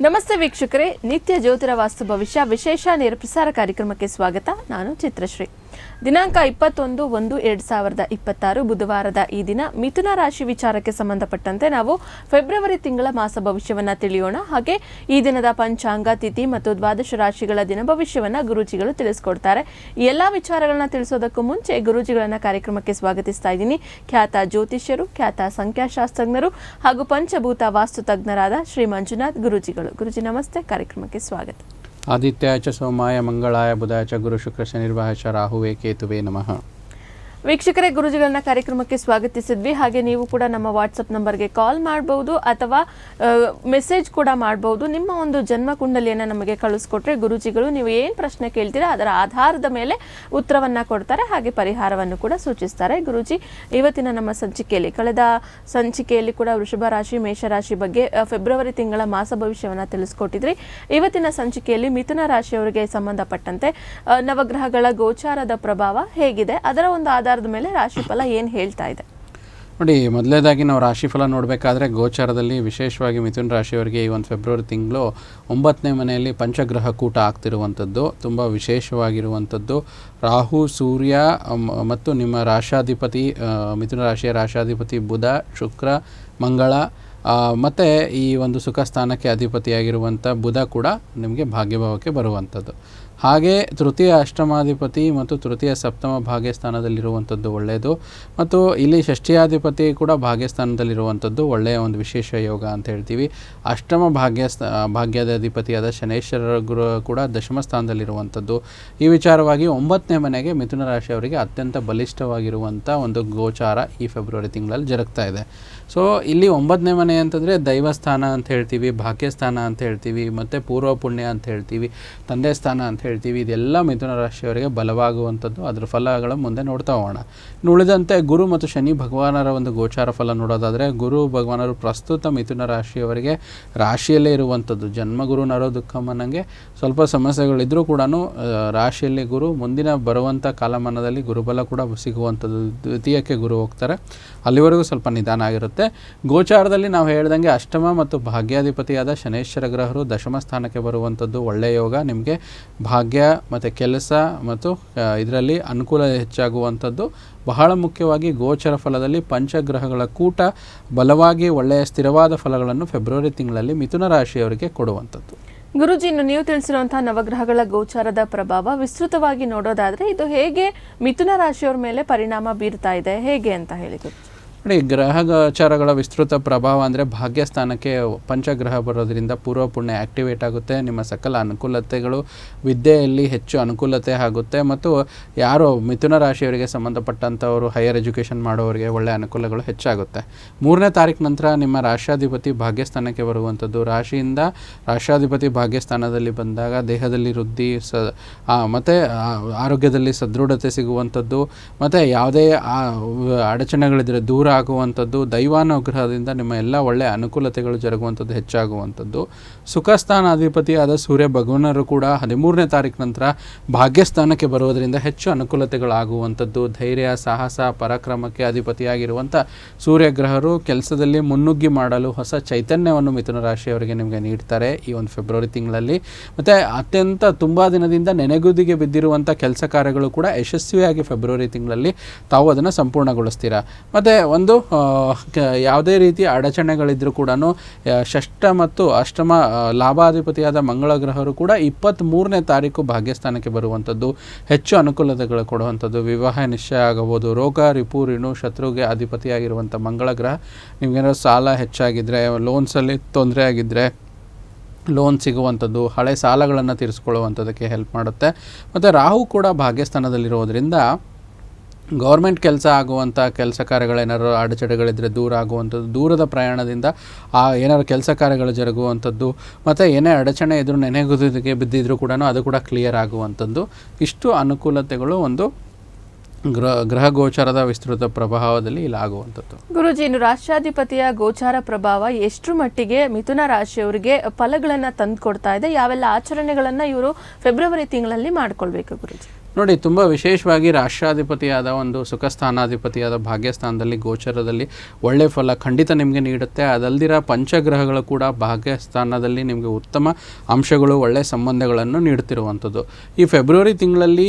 ನಮಸ್ತೆ ವೀಕ್ಷಕರೇ ನಿತ್ಯ ಜ್ಯೋತಿರ ವಾಸ್ತು ಭವಿಷ್ಯ ವಿಶೇಷ ನೇರ ಪ್ರಸಾರ ಕಾರ್ಯಕ್ರಮಕ್ಕೆ ಸ್ವಾಗತ. ನಾನು ಚಿತ್ರಶ್ರೀ. ದಿನಾಂಕ ಇಪ್ಪತ್ತೊಂದು ಒಂದು ಎರಡ್ ಸಾವಿರದ ಇಪ್ಪತ್ತಾರು, ಬುಧವಾರದ ಈ ದಿನ ಮಿಥುನ ರಾಶಿ ವಿಚಾರಕ್ಕೆ ಸಂಬಂಧಪಟ್ಟಂತೆ ನಾವು ಫೆಬ್ರವರಿ ತಿಂಗಳ ಮಾಸ ಭವಿಷ್ಯವನ್ನ ತಿಳಿಯೋಣ. ಹಾಗೆ ಈ ದಿನದ ಪಂಚಾಂಗ, ತಿಥಿ ಮತ್ತು ದ್ವಾದಶ ರಾಶಿಗಳ ದಿನ ಭವಿಷ್ಯವನ್ನ ಗುರೂಜಿಗಳು ತಿಳಿಸ್ಕೊಡ್ತಾರೆ. ಈ ಎಲ್ಲಾ ವಿಚಾರಗಳನ್ನ ತಿಳಿಸೋದಕ್ಕೂ ಮುಂಚೆ ಗುರೂಜಿಗಳನ್ನ ಕಾರ್ಯಕ್ರಮಕ್ಕೆ ಸ್ವಾಗತಿಸ್ತಾ ಇದ್ದೀನಿ. ಖ್ಯಾತ ಜ್ಯೋತಿಷ್ಯರು, ಖ್ಯಾತ ಸಂಖ್ಯಾಶಾಸ್ತ್ರಜ್ಞರು ಹಾಗೂ ಪಂಚಭೂತ ವಾಸ್ತು ತಜ್ಞರಾದ ಶ್ರೀ ಮಂಜುನಾಥ್ ಗುರೂಜಿಗಳು. ಗುರುಜಿ, ನಮಸ್ತೆ. ಕಾರ್ಯಕ್ರಮಕ್ಕೆ ಸ್ವಾಗತ. आदित्याच्या सोमाय मंगळाय बुधाच्या गुरुशुक्रशनिर्वाहाच्या राहुवे केतुवे नमः। ವೀಕ್ಷಕರೇ, ಗುರುಜಿಗಳನ್ನ ಕಾರ್ಯಕ್ರಮಕ್ಕೆ ಸ್ವಾಗತಿಸಿದ್ವಿ. ಹಾಗೆ ನೀವು ಕೂಡ ನಮ್ಮ ವಾಟ್ಸಪ್ ನಂಬರ್ಗೆ ಕಾಲ್ ಮಾಡಬಹುದು ಅಥವಾ ಮೆಸೇಜ್ ಕೂಡ ಮಾಡಬಹುದು ನಿಮ್ಮ ಒಂದು ಜನ್ಮ ಕುಂಡಲಿಯನ್ನು ನಮಗೆ ಕಳಿಸ್ಕೊಟ್ರೆ, ಗುರುಜಿಗಳು ನೀವು ಏನು ಪ್ರಶ್ನೆ ಕೇಳ್ತೀರಾ, ಅದರ ಆಧಾರದ ಮೇಲೆ ಉತ್ತರವನ್ನು ಕೊಡ್ತಾರೆ, ಹಾಗೆ ಪರಿಹಾರವನ್ನು ಕೂಡ ಸೂಚಿಸ್ತಾರೆ. ಗುರುಜಿ, ಇವತ್ತಿನ ನಮ್ಮ ಸಂಚಿಕೆಯಲ್ಲಿ, ಕಳೆದ ಸಂಚಿಕೆಯಲ್ಲಿ ಕೂಡ ವೃಷಭ ರಾಶಿ ಮೇಷರಾಶಿ ಬಗ್ಗೆ ಫೆಬ್ರವರಿ ತಿಂಗಳ ಮಾಸ ಭವಿಷ್ಯವನ್ನ ತಿಳಿಸ್ಕೊಟ್ಟಿದ್ರಿ. ಇವತ್ತಿನ ಸಂಚಿಕೆಯಲ್ಲಿ ಮಿಥುನ ರಾಶಿಯವರಿಗೆ ಸಂಬಂಧಪಟ್ಟಂತೆ ನವಗ್ರಹಗಳ ಗೋಚಾರದ ಪ್ರಭಾವ ಹೇಗಿದೆ, ಅದರ ಒಂದು ಆಧಾರದ ಮೇಲೆ ರಾಶಿಫಲ ಏನು ಹೇಳ್ತಾ ಇದೆ? ನೋಡಿ, ಮೊದಲೇದಾಗಿ ನಾವು ರಾಶಿಫಲ ನೋಡಬೇಕಾದ್ರೆ ಗೋಚಾರದಲ್ಲಿ ವಿಶೇಷವಾಗಿ ಮಿಥುನ ರಾಶಿಯವರಿಗೆ ಈ ಒಂದು ಫೆಬ್ರವರಿ ತಿಂಗಳು ಒಂಬತ್ತನೇ ಮನೆಯಲ್ಲಿ ಪಂಚಗ್ರಹ ಕೂಟ ಆಗ್ತಿರುವಂಥದ್ದು, ತುಂಬ ವಿಶೇಷವಾಗಿರುವಂಥದ್ದು. ರಾಹು, ಸೂರ್ಯ ಮತ್ತು ನಿಮ್ಮ ರಾಷ್ಟ್ರಾಧಿಪತಿ ಮಿಥುನ ರಾಶಿಯ ರಾಷ್ಟ್ರಾಧಿಪತಿ ಬುಧ, ಶುಕ್ರ, ಮಂಗಳ ಮತ್ತು ಈ ಒಂದು ಸುಖ ಸ್ಥಾನಕ್ಕೆ ಅಧಿಪತಿಯಾಗಿರುವಂಥ ಬುಧ ಕೂಡ ನಿಮಗೆ ಭಾಗ್ಯಭಾವಕ್ಕೆ ಬರುವಂಥದ್ದು. ಹಾಗೆ ತೃತೀಯ ಅಷ್ಟಮಾಧಿಪತಿ ಮತ್ತು ತೃತೀಯ ಸಪ್ತಮ ಭಾಗ್ಯಸ್ಥಾನದಲ್ಲಿರುವಂಥದ್ದು ಒಳ್ಳೆಯದು. ಮತ್ತು ಇಲ್ಲಿ ಷಷ್ಠಿಯಾಧಿಪತಿ ಕೂಡ ಭಾಗ್ಯಸ್ಥಾನದಲ್ಲಿರುವಂಥದ್ದು ಒಳ್ಳೆಯ ಒಂದು ವಿಶೇಷ ಯೋಗ ಅಂತ ಹೇಳ್ತೀವಿ. ಅಷ್ಟಮ ಭಾಗ್ಯಸ್ಥ ಭಾಗ್ಯದ ಅಧಿಪತಿಯಾದ ಶನೇಶ್ವರ ಗುರು ಕೂಡ ದಶಮ ಸ್ಥಾನದಲ್ಲಿರುವಂಥದ್ದು. ಈ ವಿಚಾರವಾಗಿ ಒಂಬತ್ತನೇ ಮನೆಗೆ ಮಿಥುನ ರಾಶಿಯವರಿಗೆ ಅತ್ಯಂತ ಬಲಿಷ್ಠವಾಗಿರುವಂಥ ಒಂದು ಗೋಚಾರ ಈ ಫೆಬ್ರವರಿ ತಿಂಗಳಲ್ಲಿ ಜರುಗ್ತಾ ಇದೆ. ಸೊ, ಇಲ್ಲಿ ಒಂಬತ್ತನೇ ಮನೆ ಅಂತಂದರೆ ದೈವಸ್ಥಾನ ಅಂತ ಹೇಳ್ತೀವಿ, ಭಾಗ್ಯಸ್ಥಾನ ಅಂತ ಹೇಳ್ತೀವಿ, ಮತ್ತು ಪೂರ್ವ ಪುಣ್ಯ ಅಂತ ಹೇಳ್ತೀವಿ ತಂದೆ ಸ್ಥಾನ ಅಂತ ಹೇಳ್ತೀವಿ, ಇದೆಲ್ಲ ಮಿಥುನ ರಾಶಿಯವರಿಗೆ ಬಲವಾಗುವಂಥದ್ದು. ಅದರ ಫಲಗಳ ಮುಂದೆ ನೋಡ್ತಾ ಹೋಗೋಣ. ಉಳಿದಂತೆ ಗುರು ಮತ್ತು ಶನಿ ಭಗವಾನರ ಒಂದು ಗೋಚಾರ ಫಲ ನೋಡೋದಾದರೆ, ಗುರು ಭಗವಾನರು ಪ್ರಸ್ತುತ ಮಿಥುನ ರಾಶಿಯವರಿಗೆ ರಾಶಿಯಲ್ಲೇ ಇರುವಂಥದ್ದು. ಜನ್ಮಗುರು ನರೋ ದುಃಖಮ್ಮನಂಗೆ ಸ್ವಲ್ಪ ಸಮಸ್ಯೆಗಳಿದ್ದರೂ ಕೂಡ ರಾಶಿಯಲ್ಲಿ ಗುರು, ಮುಂದಿನ ಬರುವಂಥ ಕಾಲಮಾನದಲ್ಲಿ ಗುರುಬಲ ಕೂಡ ಸಿಗುವಂಥದ್ದು. ದ್ವಿತೀಯಕ್ಕೆ ಗುರು ಹೋಗ್ತಾರೆ. ಅಲ್ಲಿವರೆಗೂ ಸ್ವಲ್ಪ ನಿಧಾನ ಆಗಿರುತ್ತೆ. ಗೋಚಾರದಲ್ಲಿ ನಾವು ಹೇಳ್ದಂಗೆ ಅಷ್ಟಮ ಮತ್ತು ಭಾಗ್ಯಾಧಿಪತಿಯಾದ ಶನೇಶ್ವರ ಗ್ರಹರು ದಶಮ ಸ್ಥಾನಕ್ಕೆ ಬರುವಂಥದ್ದು. ಒಳ್ಳೆಯ ಯೋಗ. ನಿಮಗೆ ಭಾಗ್ಯ ಮತ್ತು ಕೆಲಸ ಮತ್ತು ಇದರಲ್ಲಿ ಅನುಕೂಲ ಹೆಚ್ಚಾಗುವಂಥದ್ದು. ಬಹಳ ಮುಖ್ಯವಾಗಿ ಗೋಚರ ಫಲದಲ್ಲಿ ಪಂಚಗ್ರಹಗಳ ಕೂಟ ಬಲವಾಗಿ ಒಳ್ಳೆಯ ಸ್ಥಿರವಾದ ಫಲಗಳನ್ನು ಫೆಬ್ರವರಿ ತಿಂಗಳಲ್ಲಿ ಮಿಥುನ ರಾಶಿಯವರಿಗೆ ಕೊಡುವಂಥದ್ದು. ಗುರುಜಿ, ಇನ್ನು ನೀವು ತಿಳಿಸಿರುವಂತಹ ನವಗ್ರಹಗಳ ಗೋಚಾರದ ಪ್ರಭಾವ ವಿಸ್ತೃತವಾಗಿ ನೋಡೋದಾದ್ರೆ ಇದು ಹೇಗೆ ಮಿಥುನ ರಾಶಿಯವರ ಮೇಲೆ ಪರಿಣಾಮ ಬೀರ್ತಾ ಇದೆ? ಹೇಗೆ ಅಂತ ಹೇಳಿ ಗುರುಜಿ. ನೋಡಿ ಗ್ರಹ ಗೋಚಾರಗಳ ವಿಸ್ತೃತ ಪ್ರಭಾವ ಅಂದರೆ ಭಾಗ್ಯಸ್ಥಾನಕ್ಕೆ ಪಂಚಗ್ರಹ ಬರೋದ್ರಿಂದ ಪೂರ್ವ ಪುಣ್ಯ ಆ್ಯಕ್ಟಿವೇಟ್ ಆಗುತ್ತೆ, ನಿಮ್ಮ ಸಕಲ ಅನುಕೂಲತೆಗಳು ವಿದ್ಯೆಯಲ್ಲಿ ಹೆಚ್ಚು ಅನುಕೂಲತೆ ಆಗುತ್ತೆ ಮತ್ತು ಯಾರು ಮಿಥುನ ರಾಶಿಯವರಿಗೆ ಸಂಬಂಧಪಟ್ಟಂಥವರು ಹೈಯರ್ ಎಜುಕೇಷನ್ ಮಾಡೋರಿಗೆ ಒಳ್ಳೆಯ ಅನುಕೂಲಗಳು ಹೆಚ್ಚಾಗುತ್ತೆ. ಮೂರನೇ ತಾರೀಕು ನಂತರ ನಿಮ್ಮ ರಾಷ್ಟ್ರಾಧಿಪತಿ ಭಾಗ್ಯಸ್ಥಾನಕ್ಕೆ ಬರುವಂಥದ್ದು. ರಾಶಿಯಿಂದ ರಾಷ್ಟ್ರಾಧಿಪತಿ ಭಾಗ್ಯಸ್ಥಾನದಲ್ಲಿ ಬಂದಾಗ ದೇಹದಲ್ಲಿ ವೃದ್ಧಿ, ಸ ಮತ್ತು ಆರೋಗ್ಯದಲ್ಲಿ ಸದೃಢತೆ ಸಿಗುವಂಥದ್ದು. ಮತ್ತು ಯಾವುದೇ ಅಡಚಣೆಗಳಿದ್ದರೆ ದೂರ ಆಗುವಂಥದ್ದು ದೈವಾನುಗ್ರಹದಿಂದ ನಿಮ್ಮ ಎಲ್ಲ ಒಳ್ಳೆಯ ಅನುಕೂಲತೆಗಳು ಜರುಗುವಂಥದ್ದು ಹೆಚ್ಚಾಗುವಂಥದ್ದು. ಸುಖಸ್ಥಾನ ಅಧಿಪತಿಯಾದ ಸೂರ್ಯ ಭಗವಾನರು ಕೂಡ ಹದಿಮೂರನೇ ತಾರೀಕು ನಂತರ ಭಾಗ್ಯಸ್ಥಾನಕ್ಕೆ ಬರುವುದರಿಂದ ಹೆಚ್ಚು ಅನುಕೂಲತೆಗಳಾಗುವಂಥದ್ದು. ಧೈರ್ಯ, ಸಾಹಸ, ಪರಾಕ್ರಮಕ್ಕೆ ಅಧಿಪತಿಯಾಗಿರುವಂಥ ಸೂರ್ಯಗ್ರಹರು ಕೆಲಸದಲ್ಲಿ ಮುನ್ನುಗ್ಗಿ ಮಾಡಲು ಹೊಸ ಚೈತನ್ಯವನ್ನು ಮಿಥುನ ರಾಶಿಯವರಿಗೆ ನಿಮಗೆ ನೀಡ್ತಾರೆ ಈ ಒಂದು ಫೆಬ್ರವರಿ ತಿಂಗಳಲ್ಲಿ. ಮತ್ತು ಅತ್ಯಂತ ತುಂಬ ದಿನದಿಂದ ನೆನೆಗುದಿಗೆ ಬಿದ್ದಿರುವಂಥ ಕೆಲಸ ಕಾರ್ಯಗಳು ಕೂಡ ಯಶಸ್ವಿಯಾಗಿ ಫೆಬ್ರವರಿ ತಿಂಗಳಲ್ಲಿ ತಾವು ಅದನ್ನು ಸಂಪೂರ್ಣಗೊಳಿಸ್ತೀರಾ. ಮತ್ತು ಒಂದು ಕ- ಯಾವುದೇ ರೀತಿಯ ಅಡಚಣೆಗಳಿದ್ದರೂ ಕೂಡ ಷಷ್ಠ ಮತ್ತು ಅಷ್ಟಮ ಲಾಭಾಧಿಪತಿಯಾದ ಮಂಗಳ ಗ್ರಹರು ಕೂಡ ಇಪ್ಪತ್ತ್ಮೂರನೇ ತಾರೀಕು ಭಾಗ್ಯಸ್ಥಾನಕ್ಕೆ ಬರುವಂಥದ್ದು, ಹೆಚ್ಚು ಅನುಕೂಲತೆಗಳು ಕೊಡುವಂಥದ್ದು, ವಿವಾಹ ನಿಶ್ಚಯ ಆಗಬಹುದು, ರೋಗ, ರಿಪು ಋಣು ಶತ್ರುಗೆ ಅಧಿಪತಿಯಾಗಿರುವಂಥ ಮಂಗಳ ಗ್ರಹ. ನಿಮಗೇನಾದ್ರು ಸಾಲ ಹೆಚ್ಚಾಗಿದ್ದರೆ ಲೋನ್ಸಲ್ಲಿ ತೊಂದರೆ ಆಗಿದ್ದರೆ ಲೋನ್ ಸಿಗುವಂಥದ್ದು, ಹಳೆ ಸಾಲಗಳನ್ನು ತೀರಿಸ್ಕೊಳ್ಳುವಂಥದ್ದಕ್ಕೆ ಹೆಲ್ಪ್ ಮಾಡುತ್ತೆ. ಮತ್ತು ರಾಹು ಕೂಡ ಭಾಗ್ಯಸ್ಥಾನದಲ್ಲಿರೋದ್ರಿಂದ ಗೌರ್ಮೆಂಟ್ ಕೆಲಸ ಆಗುವಂಥ ಕೆಲಸ ಕಾರ್ಯಗಳೇನಾದ್ರು ಅಡಚಣೆಗಳಿದ್ದರೆ ದೂರ ಆಗುವಂಥದ್ದು, ದೂರದ ಪ್ರಯಾಣದಿಂದ ಆ ಏನಾದ್ರು ಕೆಲಸ ಕಾರ್ಯಗಳು ಜರುಗುವಂಥದ್ದು, ಮತ್ತು ಏನೇ ಅಡಚಣೆ ಇದ್ರೂ ನೆನೆಗುದಿಗೆ ಬಿದ್ದಿದ್ರೂ ಕೂಡ ಅದು ಕೂಡ ಕ್ಲಿಯರ್ ಆಗುವಂಥದ್ದು. ಇಷ್ಟು ಅನುಕೂಲತೆಗಳು ಒಂದು ಗ್ರಹ ಗ್ರಹ ಗೋಚಾರದ ವಿಸ್ತೃತ ಪ್ರಭಾವದಲ್ಲಿ ಇಲ್ಲಿ ಆಗುವಂಥದ್ದು. ಗುರುಜಿ, ಇನ್ನು ರಾಷ್ಟ್ರಾಧಿಪತಿಯ ಗೋಚಾರ ಪ್ರಭಾವ ಎಷ್ಟು ಮಟ್ಟಿಗೆ ಮಿಥುನ ರಾಶಿಯವರಿಗೆ ಫಲಗಳನ್ನು ತಂದು ಕೊಡ್ತಾ ಇದೆ, ಯಾವೆಲ್ಲ ಆಚರಣೆಗಳನ್ನು ಇವರು ಫೆಬ್ರವರಿ ತಿಂಗಳಲ್ಲಿ ಮಾಡ್ಕೊಳ್ಬೇಕು ಗುರುಜಿ? ನೋಡಿ, ತುಂಬ ವಿಶೇಷವಾಗಿ ರಾಷ್ಟ್ರಾಧಿಪತಿಯಾದ ಒಂದು ಸುಖ ಸ್ಥಾನಾಧಿಪತಿಯಾದ ಭಾಗ್ಯಸ್ಥಾನದಲ್ಲಿ, ಗೋಚರದಲ್ಲಿ ಒಳ್ಳೆ ಫಲ ಖಂಡಿತ ನಿಮಗೆ ನೀಡುತ್ತೆ. ಅದಲ್ದಿರ ಪಂಚಗ್ರಹಗಳು ಕೂಡ ಭಾಗ್ಯಸ್ಥಾನದಲ್ಲಿ ನಿಮಗೆ ಉತ್ತಮ ಅಂಶಗಳು, ಒಳ್ಳೆ ಸಂಬಂಧಗಳನ್ನು ನೀಡುತ್ತಿರುವಂಥದ್ದು. ಈ ಫೆಬ್ರವರಿ ತಿಂಗಳಲ್ಲಿ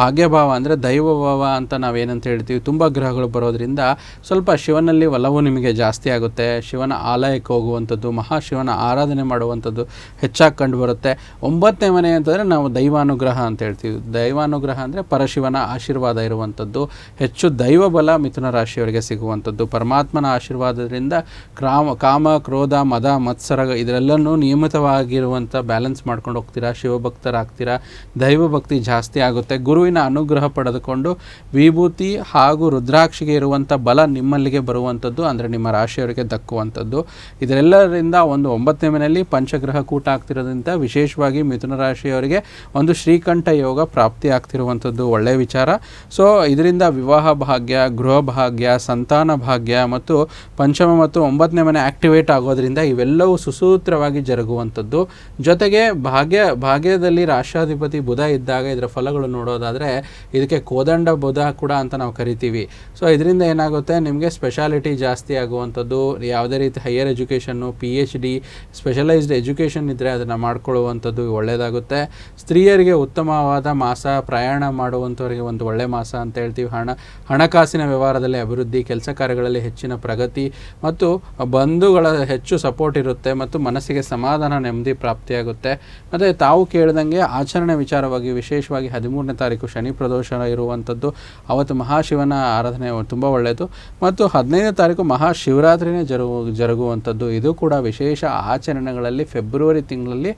ಭಾಗ್ಯಭಾವ ಅಂದರೆ ದೈವಭಾವ ಅಂತ ನಾವೇನಂತ ಹೇಳ್ತೀವಿ, ತುಂಬ ಗ್ರಹಗಳು ಬರೋದ್ರಿಂದ ಸ್ವಲ್ಪ ಶಿವನಲ್ಲಿ ಒಲವು ನಿಮಗೆ ಜಾಸ್ತಿ ಆಗುತ್ತೆ. ಶಿವನ ಆಲಯಕ್ಕೆ ಹೋಗುವಂಥದ್ದು ಮಹಾಶಿವನ ಆರಾಧನೆ ಮಾಡುವಂಥದ್ದು ಹೆಚ್ಚಾಗಿ ಕಂಡು ಬರುತ್ತೆ. ಒಂಬತ್ತನೇ ಮನೆ ಅಂತಂದರೆ ನಾವು ದೈವಾನುಗ್ರಹ ಅಂತ ಹೇಳ್ತೀವಿ. ದೈವಾನುಗ್ರಹ ಅಂದರೆ ಪರಶಿವನ ಆಶೀರ್ವಾದ ಇರುವಂಥದ್ದು ಹೆಚ್ಚು ದೈವ ಬಲ ಮಿಥುನ ರಾಶಿಯವರಿಗೆ ಸಿಗುವಂಥದ್ದು ಪರಮಾತ್ಮನ ಆಶೀರ್ವಾದದಿಂದ ಕ್ರಾಮ, ಕಾಮ, ಕ್ರೋಧ, ಮದ, ಮತ್ಸರ ಇದರೆಲ್ಲನೂ ನಿಯಮಿತವಾಗಿರುವಂಥ ಬ್ಯಾಲೆನ್ಸ್ ಮಾಡ್ಕೊಂಡು ಹೋಗ್ತೀರಾ? ಶಿವಭಕ್ತರಾಗ್ತೀರಾ? ದೈವ ಭಕ್ತಿ ಜಾಸ್ತಿ ಆಗುತ್ತೆ. ಗುರುವಿನ ಅನುಗ್ರಹ ಪಡೆದುಕೊಂಡು ವಿಭೂತಿ ಹಾಗೂ ರುದ್ರಾಕ್ಷಿಗೆ ಇರುವಂಥ ಬಲ ನಿಮ್ಮಲ್ಲಿಗೆ ಬರುವಂಥದ್ದು ಅಂದರೆ ನಿಮ್ಮ ರಾಶಿಯವರಿಗೆ ದಕ್ಕುವಂಥದ್ದು ಇದರೆಲ್ಲರಿಂದ ಒಂದು ಒಂಬತ್ತನೇ ಮನೆಯಲ್ಲಿ ಪಂಚಗ್ರಹ ಕೂಟ ಆಗ್ತಿರೋದ್ರಿಂದ ವಿಶೇಷವಾಗಿ ಮಿಥುನ ರಾಶಿಯವರಿಗೆ ಒಂದು ಶ್ರೀಕಂಠ ಯೋಗ ಪ್ರಾಪ್ತಿ ಆಗ್ತಿರುವಂಥದ್ದು ಒಳ್ಳೆಯ ವಿಚಾರ. ಸೊ ಇದರಿಂದ ವಿವಾಹ ಭಾಗ್ಯ, ಗೃಹ ಭಾಗ್ಯ, ಸಂತಾನ ಭಾಗ್ಯ ಮತ್ತು ಪಂಚಮ ಮತ್ತು ಒಂಬತ್ತನೇ ಮನೆ ಆಕ್ಟಿವೇಟ್ ಆಗೋದ್ರಿಂದ ಇವೆಲ್ಲವೂ ಸುಸೂತ್ರವಾಗಿ ಜರುಗುವಂಥದ್ದು. ಜೊತೆಗೆ ಭಾಗ್ಯ, ಭಾಗ್ಯದಲ್ಲಿ ರಾಷ್ಟ್ರಾಧಿಪತಿ ಬುಧ ಇದ್ದಾಗ ಇದರ ಫಲಗಳು ನೋಡೋದಾದರೆ ಇದಕ್ಕೆ ಕೋದಂಡ ಬುಧ ಕೂಡ ಅಂತ ನಾವು ಕರಿತೀವಿ. ಸೊ ಇದರಿಂದ ಏನಾಗುತ್ತೆ? ನಿಮಗೆ ಸ್ಪೆಷಾಲಿಟಿ ಜಾಸ್ತಿ ಆಗುವಂಥದ್ದು. ಯಾವುದೇ ರೀತಿ higher education P H D specialised education ಇದ್ದರೆ ಅದನ್ನು ಮಾಡ್ಕೊಳ್ಳುವಂಥದ್ದು ಒಳ್ಳೆಯದಾಗುತ್ತೆ ಸ್ತ್ರೀಯರಿಗೆ ಉತ್ತಮವಾದ ಮಾಸ ಪ್ರಯಾಣ ಮಾಡುವಂಥವರಿಗೆ ಒಂದು ಒಳ್ಳೆ ಮಾಸ ಅಂತ ಹೇಳ್ತೀವಿ. ಹಣ, ಹಣಕಾಸಿನ ವ್ಯವಹಾರದಲ್ಲಿ ಅಭಿವೃದ್ಧಿ, ಕೆಲಸ ಕಾರ್ಯಗಳಲ್ಲಿ ಹೆಚ್ಚಿನ ಪ್ರಗತಿ ಮತ್ತು ಬಂಧುಗಳ ಹೆಚ್ಚು ಸಪೋರ್ಟ್ ಇರುತ್ತೆ ಮತ್ತು ಮನಸ್ಸಿಗೆ ಸಮಾಧಾನ, ನೆಮ್ಮದಿ ಪ್ರಾಪ್ತಿಯಾಗುತ್ತೆ. ಮತ್ತು ತಾವು ಕೇಳಿದಂಗೆ ಆಚರಣೆ ವಿಚಾರವಾಗಿ ವಿಶೇಷವಾಗಿ ಹದಿಮೂರನೇ ತಾರೀಕು ಶನಿ ಪ್ರದೋಷ ಇರುವಂಥದ್ದು. ಅವತ್ತು ಮಹಾಶಿವನ ಆರಾಧನೆ ತುಂಬ ಒಳ್ಳೆಯದು. ಮತ್ತು ಹದಿನೈದನೇ ತಾರೀಕು ಮಹಾಶಿವರಾತ್ರಿನೇ ಜರುಗು, ಜರುಗುವಂಥದ್ದು. ಇದು ಕೂಡ ವಿಶೇಷ ಆಚರಣೆಗಳಲ್ಲಿ ಫೆಬ್ರವರಿ ತಿಂಗಳಲ್ಲಿ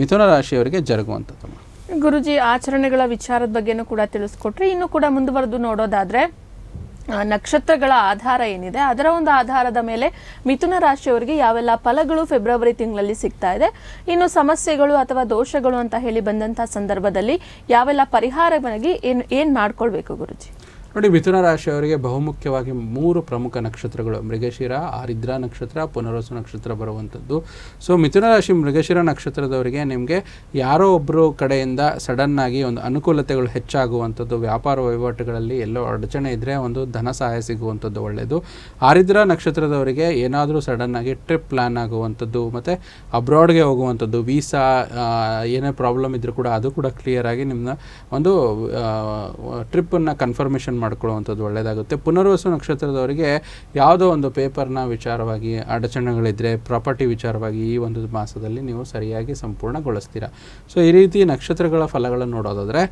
ಮಿಥುನ ರಾಶಿಯವರಿಗೆ ಜರುಗುವಂಥದ್ದು. ಗುರುಜಿ ಆಚರಣೆಗಳ ವಿಚಾರದ ಬಗ್ಗೆನೂ ಕೂಡ ತಿಳಿಸ್ಕೊಟ್ರಿ. ಇನ್ನು ಕೂಡ ಮುಂದುವರೆದು ನೋಡೋದಾದ್ರೆ ನಕ್ಷತ್ರಗಳ ಆಧಾರ ಏನಿದೆ, ಅದರ ಒಂದು ಆಧಾರದ ಮೇಲೆ ಮಿಥುನ ರಾಶಿಯವರಿಗೆ ಯಾವೆಲ್ಲ ಫಲಗಳು ಫೆಬ್ರವರಿ ತಿಂಗಳಲ್ಲಿ ಸಿಗ್ತಾ ಇದೆ, ಇನ್ನು ಸಮಸ್ಯೆಗಳು ಅಥವಾ ದೋಷಗಳು ಅಂತ ಹೇಳಿ ಬಂದಂತಹ ಸಂದರ್ಭದಲ್ಲಿ ಯಾವೆಲ್ಲ ಪರಿಹಾರವಾಗಿ ಏನು, ಏನ್ ಮಾಡ್ಕೊಳ್ಬೇಕು ಗುರುಜಿ? ನೋಡಿ, ಮಿಥುನ ರಾಶಿಯವರಿಗೆ ಬಹುಮುಖ್ಯವಾಗಿ ಮೂರು ಪ್ರಮುಖ ನಕ್ಷತ್ರಗಳು, ಮೃಗಶಿರ, ಆರಿದ್ರ ನಕ್ಷತ್ರ ಪುನರ್ವಸು ನಕ್ಷತ್ರ ಬರುವಂಥದ್ದು. ಸೊ ಮಿಥುನ ರಾಶಿ ಮೃಗಶಿರ ನಕ್ಷತ್ರದವರಿಗೆ ನಿಮಗೆ ಯಾರೋ ಒಬ್ಬರು ಕಡೆಯಿಂದ ಸಡನ್ನಾಗಿ ಒಂದು ಅನುಕೂಲತೆಗಳು ಹೆಚ್ಚಾಗುವಂಥದ್ದು, ವ್ಯಾಪಾರ ವಹಿವಾಟುಗಳಲ್ಲಿ ಎಲ್ಲೋ ಅಡಚಣೆ ಇದ್ದರೆ ಒಂದು ಧನ ಸಹಾಯ ಸಿಗುವಂಥದ್ದು ಒಳ್ಳೆಯದು. ಆರಿದ್ರ ನಕ್ಷತ್ರದವರಿಗೆ ಏನಾದರೂ ಸಡನ್ನಾಗಿ ಟ್ರಿಪ್ ಪ್ಲ್ಯಾನ್ ಆಗುವಂಥದ್ದು, ಮತ್ತು ಅಬ್ರಾಡ್ಗೆ ಹೋಗುವಂಥದ್ದು ವೀಸಾ ಏನೇ ಪ್ರಾಬ್ಲಮ್ ಇದ್ದರೂ ಕೂಡ ಅದು ಕೂಡ ಕ್ಲಿಯರ್ ಆಗಿ ನಿಮ್ಮನ್ನ ಒಂದು ಟ್ರಿಪ್ಪನ್ನು ಕನ್ಫರ್ಮೇಷನ್ ಮಾಡ್ಕೊಳ್ಳುವಂಥದ್ದು ಒಳ್ಳೆಯದಾಗುತ್ತೆ. ಪುನರ್ವಸು ನಕ್ಷತ್ರದವರಿಗೆ ಯಾವುದೋ ಒಂದು ಪೇಪರ್ನ ವಿಚಾರವಾಗಿ ಅಡಚಣೆಗಳಿದ್ದರೆ ಪ್ರಾಪರ್ಟಿ ವಿಚಾರವಾಗಿ ಈ ಒಂದು ಮಾಸದಲ್ಲಿ ನೀವು ಸರಿಯಾಗಿ ಸಂಪೂರ್ಣಗೊಳಿಸ್ತೀರಾ. ಸೊ, ಈ ರೀತಿ ನಕ್ಷತ್ರಗಳ ಫಲಗಳನ್ನು ನೋಡೋದಾದರೆ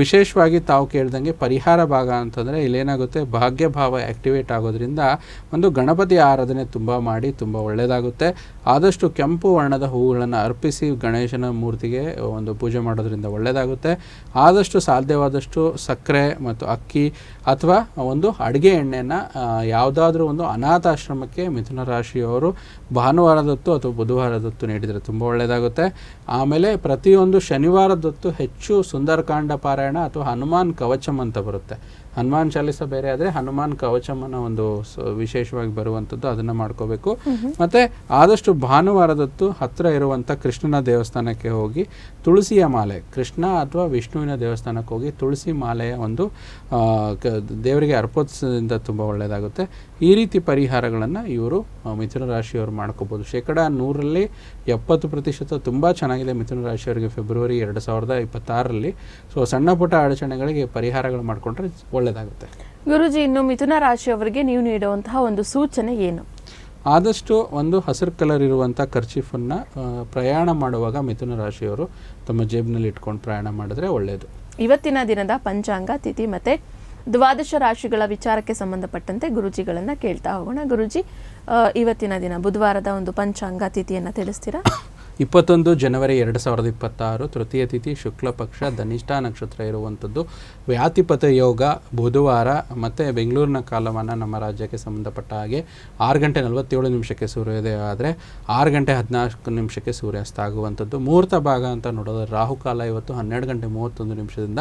ವಿಶೇಷವಾಗಿ ತಾವು ಕೇಳ್ದಂಗೆ ಪರಿಹಾರ ಭಾಗ ಅಂತಂದರೆ ಇಲ್ಲೇನಾಗುತ್ತೆ, ಭಾಗ್ಯಭಾವ ಆ್ಯಕ್ಟಿವೇಟ್ ಆಗೋದ್ರಿಂದ ಒಂದು ಗಣಪತಿ ಆರಾಧನೆ ತುಂಬ ಮಾಡಿ ತುಂಬ ಒಳ್ಳೆಯದಾಗುತ್ತೆ. ಆದಷ್ಟು ಕೆಂಪು ವರ್ಣದ ಹೂವುಗಳನ್ನು ಅರ್ಪಿಸಿ ಗಣೇಶನ ಮೂರ್ತಿಗೆ ಒಂದು ಪೂಜೆ ಮಾಡೋದ್ರಿಂದ ಒಳ್ಳೆಯದಾಗುತ್ತೆ. ಆದಷ್ಟು ಸಾಧ್ಯವಾದಷ್ಟು ಸಕ್ಕರೆ ಮತ್ತು ಅಕ್ಕಿ ಅಥವಾ ಒಂದು ಅಡುಗೆ ಎಣ್ಣೆಯನ್ನು ಯಾವುದಾದ್ರೂ ಒಂದು ಅನಾಥಾಶ್ರಮಕ್ಕೆ ಮಿಥುನ ರಾಶಿಯವರು ಭಾನುವಾರದತ್ತು ಅಥವಾ ಬುಧವಾರದತ್ತು ನೀಡಿದರೆ ತುಂಬ ಒಳ್ಳೆಯದಾಗುತ್ತೆ. ಆಮೇಲೆ ಪ್ರತಿಯೊಂದು ಶನಿವಾರದೊತ್ತು ಹೆಚ್ಚು ಸುಂದರಕಾಂಡ ಪಾರಾಯಣ ಅಥವಾ ಹನುಮಾನ್ ಕವಚಂ ಅಂತ ಬರುತ್ತೆ. ಹನುಮಾನ್ ಚಾಲಿಸ ಬೇರೆ ಆದರೆ ಹನುಮಾನ್ ಕವಚಮ್ಮನ ಒಂದು ಸ- ವಿಶೇಷವಾಗಿ ಬರುವಂಥದ್ದು ಅದನ್ನು ಮಾಡ್ಕೋಬೇಕು. ಮತ್ತು ಆದಷ್ಟು ಭಾನುವಾರದತ್ತು ಹತ್ತಿರ ಇರುವಂಥ ಕೃಷ್ಣನ ದೇವಸ್ಥಾನಕ್ಕೆ ಹೋಗಿ ತುಳಸಿಯ ಮಾಲೆ ಕೃಷ್ಣ ಅಥವಾ ವಿಷ್ಣುವಿನ ದೇವಸ್ಥಾನಕ್ಕೆ ಹೋಗಿ ತುಳಸಿ ಮಾಲೆಯ ಒಂದು ದೇವರಿಗೆ ಅರ್ಪೋತ್ಸದಿಂದ ತುಂಬ ಒಳ್ಳೆಯದಾಗುತ್ತೆ ಈ ರೀತಿ ಪರಿಹಾರಗಳನ್ನು ಇವರು ಮಿಥುನ ರಾಶಿಯವರು ಮಾಡ್ಕೋಬೋದು. ಶೇಕಡ ನೂರಲ್ಲಿ ಎಪ್ಪತ್ತು ಪ್ರತಿಶತ ತುಂಬ ಚೆನ್ನಾಗಿದೆ ಮಿಥುನ ರಾಶಿಯವರಿಗೆ ಫೆಬ್ರವರಿ ಎರಡು ಸಾವಿರದ ಇಪ್ಪತ್ತಾರರಲ್ಲಿ. ಸೊ ಸಣ್ಣ ಪುಟ್ಟ ಅಡಚಣೆಗಳಿಗೆ ಪರಿಹಾರಗಳು ಮಾಡಿಕೊಂಡ್ರೆ ಒಳ್ಳೆಯದಾಗುತ್ತೆ ಗುರುಜಿ ಇನ್ನು ಮಿಥುನ ರಾಶಿಯವರಿಗೆ ನೀವು ನೀಡುವಂತಹ ಒಂದು ಸೂಚನೆ ಏನು? ಆದಷ್ಟು ಒಂದು ಹಸಿರು ಕಲರ್ ಇರುವಂಥ ಖರ್ಚಿಫನ್ನು ಪ್ರಯಾಣ ಮಾಡುವಾಗ ಮಿಥುನ ರಾಶಿಯವರು ತಮ್ಮ ಜೇಬಿನಲ್ಲಿ ಇಟ್ಕೊಂಡು ಪ್ರಯಾಣ ಮಾಡಿದ್ರೆ ಒಳ್ಳೆಯದು ಇವತ್ತಿನ ದಿನದ ಪಂಚಾಂಗ ತಿಥಿ ಮತ್ತೆ ದ್ವಾದಶ ರಾಶಿಗಳ ವಿಚಾರಕ್ಕೆ ಸಂಬಂಧಪಟ್ಟಂತೆ ಗುರುಜಿಗಳನ್ನು ಕೇಳ್ತಾ ಹೋಗೋಣ. ಗುರುಜಿ ಇವತ್ತಿನ ದಿನ ಬುಧವಾರದ ಒಂದು ಪಂಚಾಂಗ ತಿಥಿಯನ್ನ ತಿಳಿಸ್ತೀರಾ? ಇಪ್ಪತ್ತೊಂದು ಜನವರಿ ಎರಡು ಸಾವಿರದ ಇಪ್ಪತ್ತಾರು, ತೃತೀಯ ತಿಥಿ, ಶುಕ್ಲ ಪಕ್ಷ, ಧನಿಷ್ಠ ನಕ್ಷತ್ರ ಇರುವಂಥದ್ದು. ವ್ಯಾತಿಪತ ಯೋಗ ಬುಧವಾರ ಮತ್ತು ಬೆಂಗಳೂರಿನ ಕಾಲಮಾನ ನಮ್ಮ ರಾಜ್ಯಕ್ಕೆ ಸಂಬಂಧಪಟ್ಟ ಹಾಗೆ ಆರು ಗಂಟೆ ನಲವತ್ತೇಳು ನಿಮಿಷಕ್ಕೆ ಸೂರ್ಯೋದಯ ಆದರೆ ಆರು ಗಂಟೆ ಹದಿನಾಲ್ಕು ನಿಮಿಷಕ್ಕೆ ಸೂರ್ಯಾಸ್ತ ಆಗುವಂಥದ್ದು. ಮುಹೂರ್ತ ಭಾಗ ಅಂತ ನೋಡೋದು ರಾಹುಕಾಲ ಇವತ್ತು ಹನ್ನೆರಡು ಗಂಟೆ ಮೂವತ್ತೊಂದು ನಿಮಿಷದಿಂದ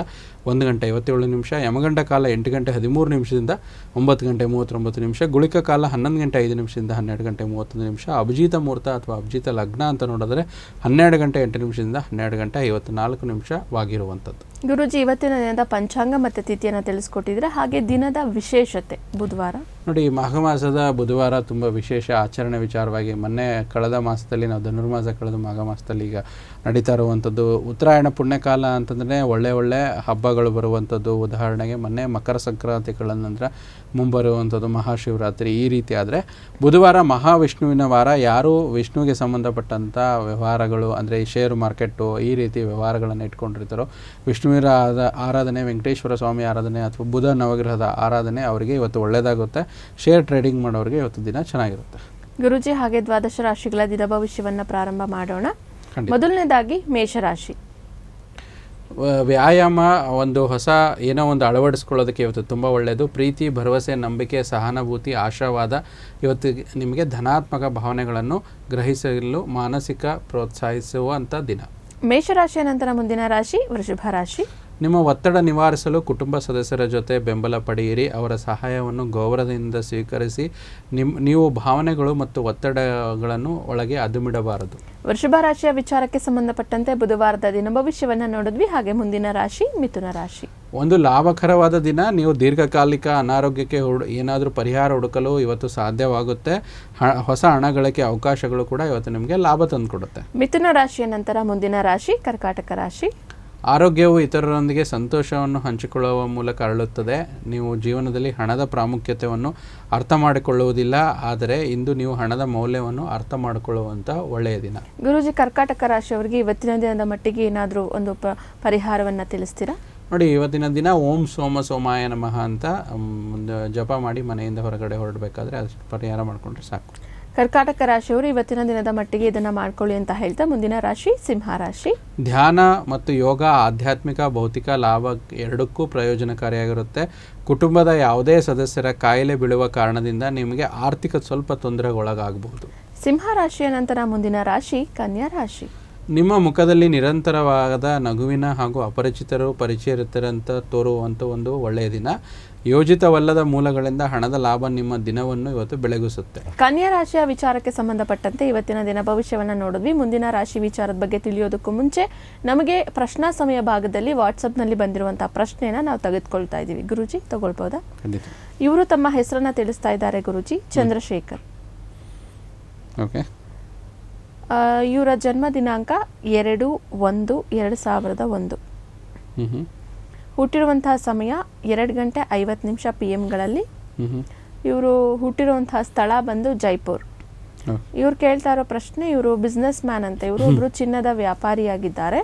ಒಂದು ಗಂಟೆ ಐವತ್ತೇಳು ನಿಮಿಷ, ಯಮಗಂಡ ಕಾಲ ಎಂಟು ಗಂಟೆ ಹದಿಮೂರು ನಿಮಿಷದಿಂದ ಒಂಬತ್ತು ಗಂಟೆ ಮೂವತ್ತೊಂಬತ್ತು ನಿಮಿಷ, ಗುಳಿಕ ಕಾಲ ಹನ್ನೊಂದು ಗಂಟೆ ಐದು ನಿಮಿಷದಿಂದ ಹನ್ನೆರಡು ಗಂಟೆ ಮೂವತ್ತೊಂದು ನಿಮಿಷ. ಅಭಿಜಿತ ಮುಹೂರ್ತ ಅಥವಾ ಅಭಿಜಿತ ಲಗ್ನ ಅಂತ ನೋಡಿದ್ರೆ ಅಂದರೆ ಹನ್ನೆರಡು ಗಂಟೆ ಎಂಟು ನಿಮಿಷದಿಂದ ಹನ್ನೆರಡು ಗಂಟೆ ಐವತ್ನಾಲ್ಕು ನಿಮಿಷವಾಗಿರುವಂಥದ್ದು ಗುರುಜಿ ಇವತ್ತಿನ ದಿನದ ಪಂಚಾಂಗ ಮತ್ತು ತಿಥಿಯನ್ನು ತಿಳಿಸ್ಕೊಟ್ಟಿದ್ರೆ ಹಾಗೆ ದಿನದ ವಿಶೇಷತೆ ಬುಧವಾರ. ನೋಡಿ ಮಾಘ ಮಾಸದ ಬುಧವಾರ ತುಂಬ ವಿಶೇಷ ಆಚರಣೆ ವಿಚಾರವಾಗಿ ಮೊನ್ನೆ ಕಳೆದ ಮಾಸದಲ್ಲಿ ನಾವು ಧನುರ್ಮಾಸ ಕಳೆದ ಮಾಘ ಮಾಸದಲ್ಲಿ ಈಗ ನಡೀತಾ ಇರುವಂಥದ್ದು. ಉತ್ತರಾಯಣ ಪುಣ್ಯಕಾಲ ಅಂತಂದರೆ ಒಳ್ಳೆ ಒಳ್ಳೆ ಹಬ್ಬಗಳು ಬರುವಂಥದ್ದು. ಉದಾಹರಣೆಗೆ ಮೊನ್ನೆ ಮಕರ ಸಂಕ್ರಾಂತಿಗಳ ನಂತರ ಮುಂಬರುವಂಥದ್ದು ಮಹಾಶಿವರಾತ್ರಿ ಈ ರೀತಿ ಆದರೆ ಬುಧವಾರ ಮಹಾವಿಷ್ಣುವಿನ ವಾರ. ಯಾರು ವಿಷ್ಣುವಿಗೆ ಸಂಬಂಧಪಟ್ಟಂಥ ವ್ಯವಹಾರಗಳು ಅಂದರೆ ಈ ಶೇರು ಮಾರ್ಕೆಟ್ಟು ಈ ರೀತಿ ವ್ಯವಹಾರಗಳನ್ನು ಇಟ್ಕೊಂಡಿರ್ತಾರೋ ವಿಷ್ಣುವಿನ ಆರಾಧನೆ ವೆಂಕಟೇಶ್ವರ ಸ್ವಾಮಿ ಆರಾಧನೆ ಅಥವಾ ಬುಧ ನವಗ್ರಹದ ಆರಾಧನೆ ಅವರಿಗೆ ಇವತ್ತು ಒಳ್ಳೆಯದಾಗುತ್ತೆ. ಶೇರ್ ಟ್ರೇಡಿಂಗ್ ಮಾಡೋರಿಗೆ ಇವತ್ತು ದಿನ ಚೆನ್ನಾಗಿರುತ್ತೆ. ಗುರುಜಿ ಹಾಗೆ ದ್ವಾದಶ ರಾಶಿಗಳ ದಿನ ಭವಿಷ್ಯವನ್ನು ಪ್ರಾರಂಭ ಮಾಡೋಣ. ಮೊದಲನೇದಾಗಿ ಮೇಷರಾಶಿ. ವ್ಯಾಯಾಮ, ಒಂದು ಹೊಸ ಏನೋ ಒಂದು ಅಳವಡಿಸ್ಕೊಳ್ಳೋದಕ್ಕೆ ಇವತ್ತು ತುಂಬ ಒಳ್ಳೆಯದು ಪ್ರೀತಿ, ಭರವಸೆ, ನಂಬಿಕೆ, ಸಹಾನುಭೂತಿ, ಆಶಾವಾದ ಇವತ್ತು ನಿಮಗೆ ಧನಾತ್ಮಕ ಭಾವನೆಗಳನ್ನು ಗ್ರಹಿಸಲು ಮಾನಸಿಕ ಪ್ರೋತ್ಸಾಹಿಸುವಂಥ ದಿನ. ಮೇಷರಾಶಿಯ ನಂತರ ಮುಂದಿನ ರಾಶಿ, ವೃಷಭ ರಾಶಿ. ನಿಮ್ಮ ಒತ್ತಡ ನಿವಾರಿಸಲು ಕುಟುಂಬ ಸದಸ್ಯರ ಜೊತೆ ಬೆಂಬಲ ಪಡೆಯಿರಿ. ಅವರ ಸಹಾಯವನ್ನು ಗೌರವದಿಂದ ಸ್ವೀಕರಿಸಿ ನಿಮ್ ನೀವು ಭಾವನೆಗಳು ಮತ್ತು ಒತ್ತಡಗಳನ್ನು ಒಳಗೆ ಅದುಮಿಡಬಾರದು. ವೃಷಭ ರಾಶಿಯ ವಿಚಾರಕ್ಕೆ ಸಂಬಂಧಪಟ್ಟಂತೆ ಬುಧವಾರದ ದಿನ ಭವಿಷ್ಯವನ್ನು ನೋಡಿದ್ವಿ. ಹಾಗೆ ಮುಂದಿನ ರಾಶಿ ಮಿಥುನ ರಾಶಿ. ಒಂದು ಲಾಭಕರವಾದ ದಿನ. ನೀವು ದೀರ್ಘಕಾಲಿಕ ಅನಾರೋಗ್ಯಕ್ಕೆ ಹುಡ್ ಏನಾದರೂ ಪರಿಹಾರ ಹುಡುಕಲು ಇವತ್ತು ಸಾಧ್ಯವಾಗುತ್ತೆ. ಹೊಸ ಹಣ ಗಳಿಕೆ ಅವಕಾಶಗಳು ಕೂಡ ಇವತ್ತು ನಿಮಗೆ ಲಾಭ ತಂದುಕೊಡುತ್ತೆ. ಮಿಥುನ ರಾಶಿಯ ನಂತರ ಮುಂದಿನ ರಾಶಿ ಕರ್ಕಾಟಕ ರಾಶಿ. ಆರೋಗ್ಯವು ಇತರರೊಂದಿಗೆ ಸಂತೋಷವನ್ನು ಹಂಚಿಕೊಳ್ಳುವ ಮೂಲಕ ಅರಳುತ್ತದೆ. ನೀವು ಜೀವನದಲ್ಲಿ ಹಣದ ಪ್ರಾಮುಖ್ಯತೆಯನ್ನು ಅರ್ಥ ಮಾಡಿಕೊಳ್ಳುವುದಿಲ್ಲ ಆದರೆ ಇಂದು ನೀವು ಹಣದ ಮೌಲ್ಯವನ್ನು ಅರ್ಥ ಮಾಡಿಕೊಳ್ಳುವಂಥ ಒಳ್ಳೆಯ ದಿನ. ಗುರುಜಿ ಕರ್ಕಾಟಕ ರಾಶಿಯವರಿಗೆ ಇವತ್ತಿನ ದಿನದ ಮಟ್ಟಿಗೆ ಏನಾದರೂ ಒಂದು ಪರಿಹಾರವನ್ನ ತಿಳಿಸ್ತೀರಾ? ನೋಡಿ ಇವತ್ತಿನ ದಿನ ಓಂ ಸೋಮ ಸೋಮಾಯ ನಮಃ ಅಂತ ಜಪ ಮಾಡಿ ಮನೆಯಿಂದ ಹೊರಗಡೆ ಹೊರಡಬೇಕಾದ್ರೆ ಅಷ್ಟು ಪರಿಹಾರ ಮಾಡಿಕೊಂಡ್ರೆ ಸಾಕು. ಕರ್ಕಾಟಕ ರಾಶಿಯವರು ಇವತ್ತಿನ ದಿನದ ಮಟ್ಟಿಗೆ ಇದನ್ನ ಮಾಡ್ಕೊಳ್ಳಿ ಅಂತ ಹೇಳ್ತಾ ಮುಂದಿನ ರಾಶಿ ಸಿಂಹ ರಾಶಿ. ಧ್ಯಾನ ಮತ್ತು ಯೋಗ ಆಧ್ಯಾತ್ಮಿಕ ಭೌತಿಕ ಲಾಭ ಎರಡಕ್ಕೂ ಪ್ರಯೋಜನಕಾರಿಯಾಗಿರುತ್ತೆ. ಕುಟುಂಬದ ಯಾವುದೇ ಸದಸ್ಯರ ಕಾಯಿಲೆ ಬೀಳುವ ಕಾರಣದಿಂದ ನಿಮಗೆ ಆರ್ಥಿಕ ಸ್ವಲ್ಪ ತೊಂದರೆಗೊಳಗಾಗಬಹುದು. ಸಿಂಹ ರಾಶಿಯ ನಂತರ ಮುಂದಿನ ರಾಶಿ ಕನ್ಯಾ ರಾಶಿ. ನಿಮ್ಮ ಮುಖದಲ್ಲಿ ನಿರಂತರವಾದ ನಗುವಿನ ಹಾಗೂ ಅಪರಿಚಿತರು ಪರಿಚಯರಿತರಂತ ತೋರುವಂಥ ಒಂದು ಒಳ್ಳೆಯ ದಿನ. ಯೋಜಿತವಲ್ಲದ ಮೂಲಗಳಿಂದ ಹಣದ ಲಾಭ ನಿಮ್ಮ ದಿನವನ್ನು ಇವತ್ತು ಬೆಳಗಿಸುತ್ತೆ. ಕನ್ಯಾ ರಾಶಿಯ ವಿಚಾರಕ್ಕೆ ಸಂಬಂಧಪಟ್ಟಂತೆ ಇವತ್ತಿನ ದಿನ ಭವಿಷ್ಯವನ್ನ ನೋಡಿದ್ವಿ. ಮುಂದಿನ ರಾಶಿ ವಿಚಾರದ ಬಗ್ಗೆ ತಿಳಿಯೋದಕ್ಕೂ ಮುಂಚೆ ನಮಗೆ ಪ್ರಶ್ನಾ ಸಮಯ ಭಾಗದಲ್ಲಿ ವಾಟ್ಸಪ್ನಲ್ಲಿ ಬಂದಿರುವಂತಹ ಪ್ರಶ್ನೆನ ನಾವು ತೆಗೆದುಕೊಳ್ತಾ ಇದ್ದೀವಿ. ಗುರುಜಿ ತಗೊಳ್ಬೋದಾ? ಇವರು ತಮ್ಮ ಹೆಸರನ್ನ ತಿಳಿಸ್ತಾ ಇದ್ದಾರೆ ಗುರುಜಿ ಚಂದ್ರಶೇಖರ್. ಓಕೆ. ಇವರ ಜನ್ಮ ದಿನಾಂಕ ಎರಡು ಒಂದು ಎರಡು ಸಾವಿರದ ಒಂದು. ಹುಟ್ಟಿರುವಂತಹ ಸಮಯ ಎರಡು ಗಂಟೆ ಐವತ್ತು ನಿಮಿಷ ಪಿ ಎಮ್ಗಳಲ್ಲಿ ಹ್ಞೂ ಇವರು ಹುಟ್ಟಿರುವಂತಹ ಸ್ಥಳ ಬಂದು ಜೈಪುರ್. ಇವ್ರು ಕೇಳ್ತಾ ಇರೋ ಪ್ರಶ್ನೆ ಇವರು ಬಿಸ್ನೆಸ್ ಮ್ಯಾನ್ ಅಂತ. ಇವರು ಒಬ್ರು ಚಿನ್ನದ ವ್ಯಾಪಾರಿಯಾಗಿದ್ದಾರೆ.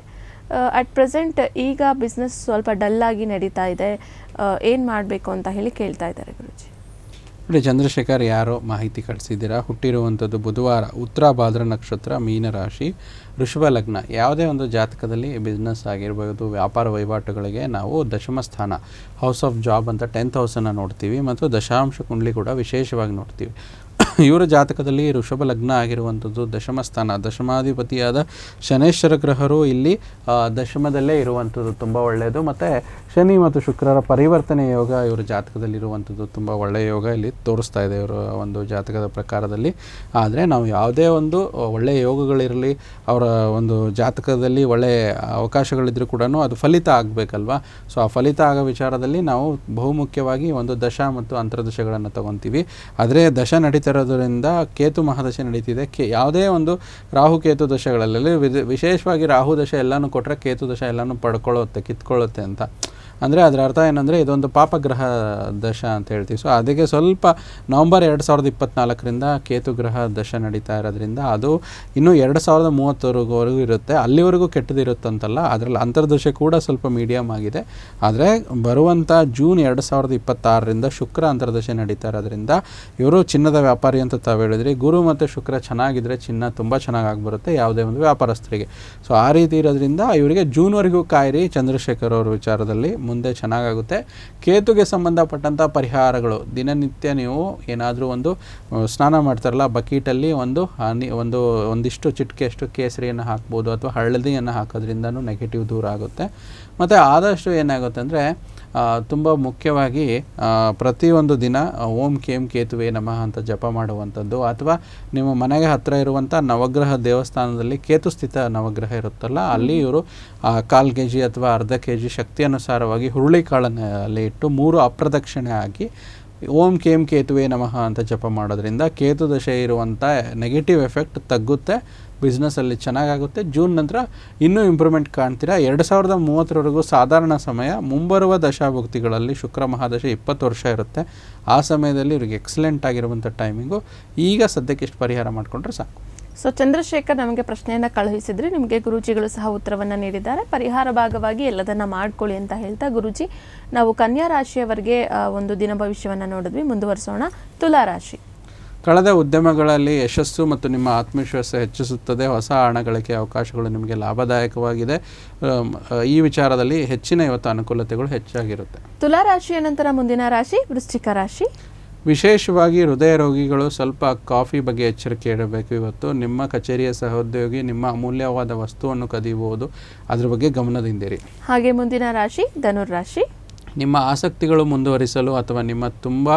ಅಟ್ ಪ್ರೆಸೆಂಟ್ ಈಗ ಬಿಸ್ನೆಸ್ ಸ್ವಲ್ಪ ಡಲ್ ಆಗಿ ನಡೀತಾ ಇದೆ. ಏನು ಮಾಡಬೇಕು ಅಂತ ಹೇಳಿ ಕೇಳ್ತಾ ಇದ್ದಾರೆ ಗುರುಜಿ. ನೋಡಿ, ಚಂದ್ರಶೇಖರ್ ಯಾರೋ ಮಾಹಿತಿ ಕಳಿಸಿದ್ದೀರಾ? ಹುಟ್ಟಿರುವಂಥದ್ದು ಬುಧವಾರ, ಉತ್ತರ ಭಾದ್ರ ನಕ್ಷತ್ರ, ಮೀನರಾಶಿ ಋಷಭ ಲಗ್ನ. ಯಾವುದೇ ಒಂದು ಜಾತಕದಲ್ಲಿ ಬಿಸ್ನೆಸ್ ಆಗಿರ್ಬೋದು, ವ್ಯಾಪಾರ ವಹಿವಾಟುಗಳಿಗೆ ನಾವು ದಶಮ ಸ್ಥಾನ ಹೌಸ್ ಆಫ್ ಜಾಬ್ ಅಂತ ಟೆಂತ್ ಹೌಸನ್ನು ನೋಡ್ತೀವಿ ಮತ್ತು ದಶಾಂಶ ಕುಂಡ್ಲಿ ಕೂಡ ವಿಶೇಷವಾಗಿ ನೋಡ್ತೀವಿ. ಇವರ ಜಾತಕದಲ್ಲಿ ಋಷಭ ಲಗ್ನ ಆಗಿರುವಂಥದ್ದು ದಶಮ ಸ್ಥಾನ. ದಶಮಾಧಿಪತಿಯಾದ ಶನೇಶ್ವರ ಗ್ರಹರು ಇಲ್ಲಿ ದಶಮದಲ್ಲೇ ಇರುವಂಥದ್ದು. ತುಂಬ ಒಳ್ಳೆಯದು ಮತ್ತು ಶನಿ ಮತ್ತು ಶುಕ್ರರ ಪರಿವರ್ತನೆ ಯೋಗ ಇವರ ಜಾತಕದಲ್ಲಿರುವಂಥದ್ದು ತುಂಬ ಒಳ್ಳೆಯ ಯೋಗ ಇಲ್ಲಿ ತೋರಿಸ್ತಾ ಇದೆ ಇವರ ಒಂದು ಜಾತಕದ ಪ್ರಕಾರದಲ್ಲಿ. ಆದರೆ ನಾವು ಯಾವುದೇ ಒಂದು ಒಳ್ಳೆಯ ಯೋಗಗಳಿರಲಿ, ಅವರ ಒಂದು ಜಾತಕದಲ್ಲಿ ಒಳ್ಳೆಯ ಅವಕಾಶಗಳಿದ್ರೂ ಕೂಡ ಅದು ಫಲಿತ ಆಗಬೇಕಲ್ವಾ? ಸೊ, ಆ ಫಲಿತ ಆಗೋ ವಿಚಾರದಲ್ಲಿ ನಾವು ಬಹುಮುಖ್ಯವಾಗಿ ಒಂದು ದಶ ಮತ್ತು ಅಂತರ್ದಶಗಳನ್ನು ತಗೊತೀವಿ. ಆದರೆ ದಶ ನಡೀತಿರೋದ್ರಿಂದ ಕೇತು ಮಹಾದಶೆ ನಡೀತಿದೆ. ಕೆ, ಯಾವುದೇ ಒಂದು ರಾಹು ಕೇತು ದಶಗಳಲ್ಲಿ ವಿಶೇಷವಾಗಿ ರಾಹು ದಶ ಎಲ್ಲನೂ ಕೊಟ್ಟರೆ ಕೇತು ದಶ ಎಲ್ಲನೂ ಪಡ್ಕೊಳ್ಳುತ್ತೆ, ಕಿತ್ಕೊಳ್ಳುತ್ತೆ ಅಂತ. ಅಂದರೆ ಅದರ ಅರ್ಥ ಏನಂದರೆ ಇದೊಂದು ಪಾಪಗ್ರಹ ದಶ ಅಂತ ಹೇಳ್ತೀವಿ. ಸೊ ಅದಕ್ಕೆ ಸ್ವಲ್ಪ ನವಂಬರ್ ಎರಡು ಸಾವಿರದ ಇಪ್ಪತ್ನಾಲ್ಕರಿಂದ ಕೇತು ಗ್ರಹ ದಶ ನಡೀತಾ ಇರೋದ್ರಿಂದ ಅದು ಇನ್ನೂ ಎರಡು ಸಾವಿರದ ಮೂವತ್ತರವರೆಗೂ ಇರುತ್ತೆ. ಅಲ್ಲಿವರೆಗೂ ಕೆಟ್ಟದಿರುತ್ತಂತಲ್ಲ, ಅದರಲ್ಲಿ ಅಂತರ್ದಶ ಕೂಡ ಸ್ವಲ್ಪ ಮೀಡಿಯಮ್ ಆಗಿದೆ. ಆದರೆ ಬರುವಂಥ ಜೂನ್ ಎರಡು ಸಾವಿರದ ಇಪ್ಪತ್ತಾರರಿಂದ ಶುಕ್ರ ಅಂತರ್ದಶೆ ನಡೀತಾ ಇರೋದ್ರಿಂದ ಇವರು ಚಿನ್ನದ ವ್ಯಾಪಾರಿ ಅಂತ ತಾವು ಹೇಳಿದ್ರಿ. ಗುರು ಮತ್ತು ಶುಕ್ರ ಚೆನ್ನಾಗಿದ್ದರೆ ಚಿನ್ನ ತುಂಬ ಚೆನ್ನಾಗಿ ಆಗಿಬರುತ್ತೆ ಯಾವುದೇ ಒಂದು ವ್ಯಾಪಾರಸ್ಥರಿಗೆ. ಸೊ ಆ ರೀತಿ ಇರೋದ್ರಿಂದ ಇವರಿಗೆ ಜೂನ್ವರೆಗೂ ಕಾಯಿರಿ ಚಂದ್ರಶೇಖರ್ ಅವರ ವಿಚಾರದಲ್ಲಿ. ಮುಂದೆ ಚೆನ್ನಾಗಾಗುತ್ತೆ. ಕೇತುಗೆ ಸಂಬಂಧಪಟ್ಟಂಥ ಪರಿಹಾರಗಳು. ದಿನನಿತ್ಯ ನೀವು ಏನಾದರೂ ಒಂದು ಸ್ನಾನ ಮಾಡ್ತಾರಲ್ಲ, ಬಕೀಟಲ್ಲಿ ಒಂದು ಒಂದು, ಒಂದಿಷ್ಟು ಚಿಟಿಕೆಯಷ್ಟು ಕೇಸರಿಯನ್ನು ಹಾಕ್ಬೋದು, ಅಥವಾ ಹಳದಿಯನ್ನು ಹಾಕೋದ್ರಿಂದನೂ ನೆಗೆಟಿವ್ ದೂರ ಆಗುತ್ತೆ. ಮತ್ತು ಆದಷ್ಟು ಏನಾಗುತ್ತೆ ಅಂದರೆ ತುಂಬ ಮುಖ್ಯವಾಗಿ ಪ್ರತಿಯೊಂದು ದಿನ ಓಂ ಕೇಂ ಕೇತುವೆ ನಮಃ ಅಂತ ಜಪ ಮಾಡುವಂಥದ್ದು. ಅಥವಾ ನಿಮ್ಮ ಮನೆಗೆ ಹತ್ತಿರ ಇರುವಂಥ ನವಗ್ರಹ ದೇವಸ್ಥಾನದಲ್ಲಿ ಕೇತುಸ್ಥಿತ ನವಗ್ರಹ ಇರುತ್ತಲ್ಲ ಅಲ್ಲಿ ಇವರು ಕಾಲು ಕೆ ಜಿ ಅಥವಾ ಅರ್ಧ ಕೆ ಜಿ ಶಕ್ತಿ ಅನುಸಾರವಾಗಿ ಹುರುಳಿಕಾಳನ್ನು ಅಲ್ಲಿ ಇಟ್ಟು ಮೂರು ಅಪ್ರದಕ್ಷಿಣೆ ಹಾಕಿ ಓಂ ಕೇಮ್ ಕೇತುವೆ ನಮಃ ಅಂತ ಜಪ ಮಾಡೋದ್ರಿಂದ ಕೇತು ದಶೆ ಇರುವಂಥ ನೆಗೆಟಿವ್ ಎಫೆಕ್ಟ್ ತಗ್ಗುತ್ತೆ ಬಿಸ್ನೆಸ್ಸಲ್ಲಿ ಚೆನ್ನಾಗಾಗುತ್ತೆ. ಜೂನ್ ನಂತರ ಇನ್ನೂ ಇಂಪ್ರೂವ್ಮೆಂಟ್ ಕಾಣ್ತೀರಾ? ಎರಡು ಸಾವಿರದ ಮೂವತ್ತರವರೆಗೂ ಸಾಧಾರಣ ಸಮಯ, ಮುಂಬರುವ ದಶಾಭುಕ್ತಿಗಳಲ್ಲಿ ಶುಕ್ರ ಮಹಾದಶೆ ಇಪ್ಪತ್ತು ವರ್ಷ ಇರುತ್ತೆ. ಆ ಸಮಯದಲ್ಲಿ ಇವ್ರಿಗೆ ಎಕ್ಸಲೆಂಟ್ ಆಗಿರುವಂಥ ಟೈಮಿಂಗು ಈಗ ಸದ್ಯಕ್ಕೆ ಇಷ್ಟು ಪರಿಹಾರ ಮಾಡಿಕೊಂಡ್ರೆ ಸಾಕು. ಸೊ ಚಂದ್ರಶೇಖರ್ ನಮಗೆ ಪ್ರಶ್ನೆಯನ್ನ ಕಳುಹಿಸಿದ್ರೆ ನಿಮಗೆ ಗುರೂಜಿಗಳು ಸಹ ಉತ್ತರವನ್ನು ನೀಡಿದ್ದಾರೆ. ಪರಿಹಾರ ಭಾಗವಾಗಿ ಎಲ್ಲದನ್ನ ಮಾಡ್ಕೊಳ್ಳಿ ಅಂತ ಹೇಳ್ತಾ ಗುರುಜಿ ನಾವು ಕನ್ಯಾ ರಾಶಿಯವರಿಗೆ ಒಂದು ದಿನ ಭವಿಷ್ಯವನ್ನ ನೋಡಿದ್ವಿ ಮುಂದುವರಿಸೋಣ. ತುಲಾ ರಾಶಿ. ಕಳೆದ ಉದ್ಯಮಗಳಲ್ಲಿ ಯಶಸ್ಸು ಮತ್ತು ನಿಮ್ಮ ಆತ್ಮವಿಶ್ವಾಸ ಹೆಚ್ಚಿಸುತ್ತದೆ. ಹೊಸ ಹಣ ಗಳಿಕೆ ಅವಕಾಶಗಳು ನಿಮಗೆ ಲಾಭದಾಯಕವಾಗಿದೆ. ಈ ವಿಚಾರದಲ್ಲಿ ಹೆಚ್ಚಿನ ಇವತ್ತು ಅನುಕೂಲತೆಗಳು ಹೆಚ್ಚಾಗಿರುತ್ತೆ. ತುಲಾ ರಾಶಿಯ ನಂತರ ಮುಂದಿನ ರಾಶಿ ವೃಶ್ಚಿಕ ರಾಶಿ. ವಿಶೇಷವಾಗಿ ಹೃದಯ ರೋಗಿಗಳು ಸ್ವಲ್ಪ ಕಾಫಿ ಬಗ್ಗೆ ಎಚ್ಚರಿಕೆ ಇಡಬೇಕು. ಇವತ್ತು ನಿಮ್ಮ ಕಚೇರಿಯ ಸಹೋದ್ಯೋಗಿ ನಿಮ್ಮ ಅಮೂಲ್ಯವಾದ ವಸ್ತುವನ್ನು ಕದಿಯಬಹುದು ಅದರ ಬಗ್ಗೆ ಗಮನದಿಂದಿರಿ ಹಾಗೆ ಮುಂದಿನ ರಾಶಿ ಧನುರಾಶಿ ರಾಶಿ. ನಿಮ್ಮ ಆಸಕ್ತಿಗಳು ಮುಂದುವರಿಸಲು ಅಥವಾ ನಿಮ್ಮ ತುಂಬ